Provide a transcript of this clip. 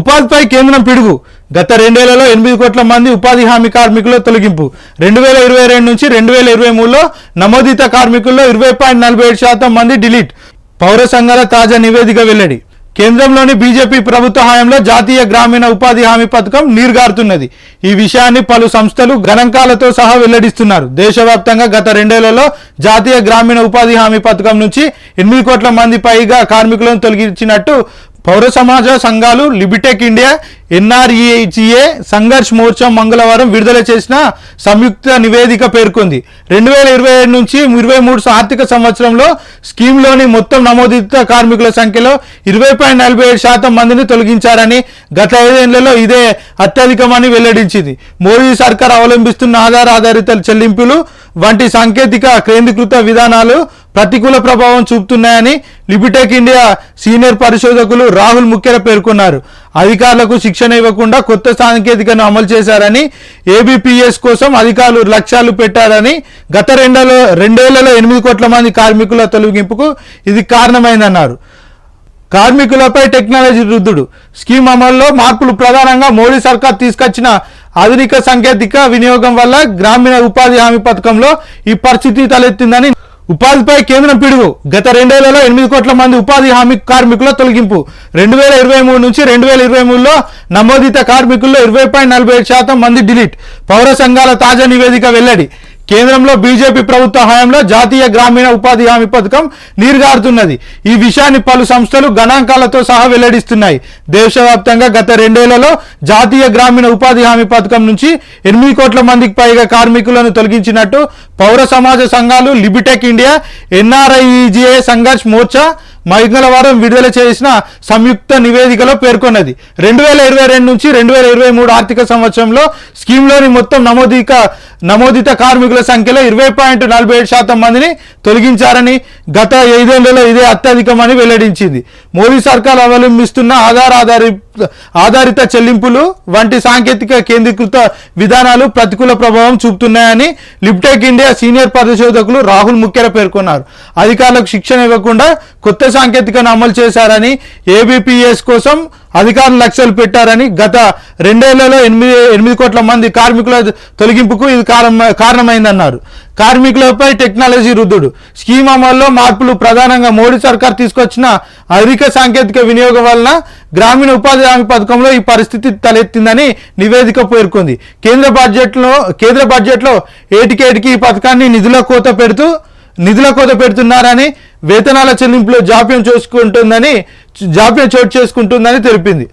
ఉపాధిపై కేంద్రం పిడుగు. గత రెండేళ్ళలో ఎనిమిది కోట్ల మంది ఉపాధి హామీ కార్మికుల తొలగింపు. రెండు వేల ఇరవై రెండు నుంచి రెండు వేల ఇరవై మూడులో నమోదిత కార్మికుల్లో ఇరవై పాయింట్ నలభై ఏడు శాతం మంది డిలీట్. పౌర సంఘాల తాజా నివేదిక వెల్లడి. కేంద్రంలోని బీజేపీ ప్రభుత్వ హయాంలో జాతీయ గ్రామీణ ఉపాధి హామీ పథకం నీరుగారుతున్నది. ఈ విషయాన్ని పలు సంస్థలు గణాంకాలతో సహా వెల్లడిస్తున్నారు. దేశవ్యాప్తంగా గత రెండేళ్ళలో జాతీయ గ్రామీణ ఉపాధి హామీ పథకం నుంచి ఎనిమిది కోట్ల మంది పైగా కార్మికులను తొలగించినట్టు పౌర సమాజ సంఘాలు LibTech India NREGA Sangharsh Morcha మంగళవారం విడుదల చేసిన సంయుక్త నివేదిక పేర్కొంది. రెండు వేల ఇరవై ఏడు నుంచి ఇరవై మూడు ఆర్థిక సంవత్సరంలో స్కీమ్లోని మొత్తం నమోదిత కార్మికుల సంఖ్యలో ఇరవై పాయింట్ నలభై ఏడు శాతం మందిని తొలగించారని గత ఐదేళ్ళలో ఇదే అత్యధికమని వెల్లడించింది. మోదీ సర్కార్ అవలంబిస్తున్న ఆధార్ ఆధారిత చెల్లింపులు వంటి సాంకేతిక కేంద్రీకృత విధానాలు ప్రతికూల ప్రభావం చూపుతున్నాయని లిబిటెక్ ఇండియా సీనియర్ పరిశోధకులు రాహుల్ ముఖ్యర పేర్కొన్నారు. అధికారులకు శిక్షణ ఇవ్వకుండా కొత్త సాంకేతికను అమలు చేశారని ఏబిపిఎస్ కోసం అధికారులు లక్ష్యాలు పెట్టారని గత రెండేళ్ళ రెండేళ్ళలో ఎనిమిది కోట్ల మంది కార్మికుల తొలగింపుకు ఇది కారణమైందన్నారు. కార్మికులపై టెక్నాలజీ వృద్ధుడు. స్కీమ్ అమల్లో మార్పులు ప్రధానంగా మోడీ సర్కార్ తీసుకొచ్చిన ఆధునిక సాంకేతిక వినియోగం వల్ల గ్రామీణ ఉపాధి హామీ పథకంలో ఈ పరిస్థితి తలెత్తిందని ఉపాధిపై కేంద్రం పిడుగు. గత రెండేళ్ళలో ఎనిమిది కోట్ల మంది ఉపాధి హామీ కార్మికుల తొలగింపు. రెండు వేల ఇరవై మూడు నుంచి రెండు వేల ఇరవై మూడులో నమోదిత కార్మికుల్లో ఇరవై పాయింట్ నలభై ఏడు శాతం మంది డిలీట్. పౌర సంఘాల తాజా నివేదిక వెల్లడి. కేంద్రంలో బీజేపీ ప్రభుత్వ హయాంలో జాతీయ గ్రామీణ ఉపాధి హామీ పథకం నీరుగారుతున్నది. ఈ విషయాన్ని పలు సంస్థలు గణాంకాలతో సహా వెల్లడిస్తున్నాయి. దేశవ్యాప్తంగా గత రెండేళ్ళలో జాతీయ గ్రామీణ ఉపాధి హామీ పథకం నుంచి ఎనిమిది కోట్ల మందికి పైగా కార్మికులను తొలగించినట్టు పౌర సమాజ సంఘాలు LibTech India NREGA Sangharsh Morcha మంగళవారం విడుదల చేసిన సంయుక్త నివేదికలో పేర్కొన్నది. రెండు వేల ఇరవై రెండు నుంచి రెండు వేల ఇరవై మూడు ఆర్థిక సంవత్సరంలో స్కీమ్లోని మొత్తం నమోదిక నమోదిత కార్మికుల సంఖ్యలో ఇరవై పాయింట్ నలభై ఏడు శాతం మందిని తొలగించారని గత ఐదేళ్ళలో ఇదే అత్యధికమని వెల్లడించింది. మోదీ సర్కార్ అవలంబిస్తున్న ఆధార్ ఆధారి ఆధారిత చెల్లింపులు వంటి సాంకేతిక కేంద్రీకృత విధానాలు ప్రతికూల ప్రభావం చూపుతున్నాయని లిప్టెక్ ఇండియా సీనియర్ పరిశోధకులు రాహుల్ ముఖ్యర పేర్కొన్నారు. అధికారులకు శిక్షణ ఇవ్వకుండా కొత్త సాంకేతికను అమలు చేశారని ఏబిపిఎస్ కోసం అధికారులు లక్ష్యాలు పెట్టారని గత రెండేళ్ళలో ఎనిమిది ఎనిమిది కోట్ల మంది కార్మికుల తొలగింపుకు ఇది కారణం కారణమైందన్నారు. కార్మికులపై టెక్నాలజీ రుద్దుడు స్కీమ్ అమల్లో మార్పులు ప్రధానంగా మోడీ సర్కార్ తీసుకొచ్చిన అధిక సాంకేతిక వినియోగం వలన గ్రామీణ ఉపాధి హామీ పథకంలో ఈ పరిస్థితి తలెత్తిందని నివేదిక పేర్కొంది. కేంద్ర బడ్జెట్లో కేంద్ర బడ్జెట్లో ఏటికేటికి ఈ పథకాన్ని నిధుల కోత పెడుతూ నిధుల కోత పెడుతున్నారని వేతనాల చెల్లింపులో జాప్యం చేసుకుంటుందని జాప్యం చోటు చేసుకుంటుందని తెలిపింది.